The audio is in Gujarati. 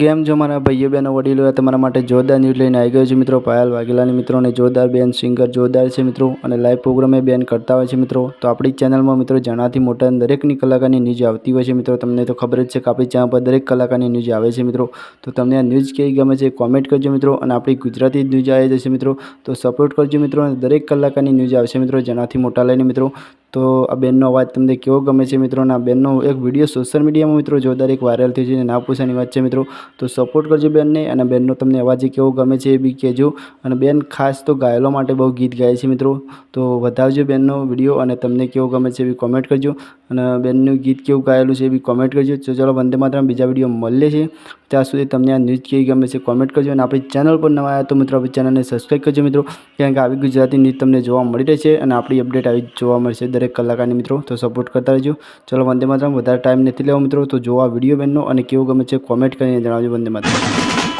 કેમ જો મારા ભાઈઓ બહેનો વડીલો તમારા માટે જોરદાર ન્યૂઝ લઈને આવી ગયો છે મિત્રો. પાયલ વાઘેલાની મિત્રોને જોરદાર બેન સિંગર જોરદાર છે મિત્રો. અને લાઈવ પ્રોગ્રામે બેન કરતા હોય છે મિત્રો. તો આપણી ચેનલમાં મિત્રો જણાથી મોટા દરેકની કલાકારની ન્યૂઝ આવતી હોય છે મિત્રો. તમને તો ખબર જ છે કે આપણી ચેનલ પર દરેક કલાકારની ન્યૂઝ આવે છે મિત્રો. તો તમને આ ન્યૂઝ કેવી ગમે છે કોમેન્ટ કરજો મિત્રો. અને આપણી ગુજરાતી ન્યૂઝ આવી જશે મિત્રો. તો સપોર્ટ કરજો મિત્રો. અને દરેક કલાકારની ન્યૂઝ આવશે મિત્રો. જેનાથી મોટા લઈને મિત્રો. તો આ બેનનો અવાજ તમને કેવો ગમે છે મિત્રો? આ બેનનો એક વીડિયો સોશિયલ મીડિયામાં મિત્રો જોરદાર એક વાયરલ થઈ છે ના પૂછાની વાત છે મિત્રો, તો સપોર્ટ કરજો બેનને અને બેનનો તમને અવાજ કેવો ગમે છે એ બી કહેજો. અને બેન ખાસ તો ગાયલો માટે બહુ ગીત ગાય છે મિત્રો, તો વધારજો બેનનો વીડિયો અને તમને કેવો ગમે છે એ બી કોમેન્ટ કરજો. અને બેનનું ગીત કેવું ગાયેલું છે એ બી કોમેન્ટ કરજો. તો ચાલો વંદે માતરમ બીજા વીડિયો મળીએ છે ત્યાં સુધી તમને આ ન્યૂઝ કેવી ગમે છે કોમેન્ટ કરજો અને આપણી ચેનલ પર નવા આવ્યા તો મિત્રો આપણી ચેનલને સબસ્ક્રાઈબ કરજો મિત્રો, કારણ કે આવી ગુજરાતી ન્યૂઝ તમને જોવા મળી રહેશે અને આપણી અપડેટ આવી જોવા મળશે દરેક કલાકારની મિત્રો, તો સપોર્ટ કરતા રહેજો. ચલો વંદે માતરમ. વધારે ટાઈમ નથી લેવો મિત્રો, તો જો આ વીડિયો બેનનો અને કેવું ગમે છે કોમેન્ટ કરીને જણાવજો વંદે માતરમ.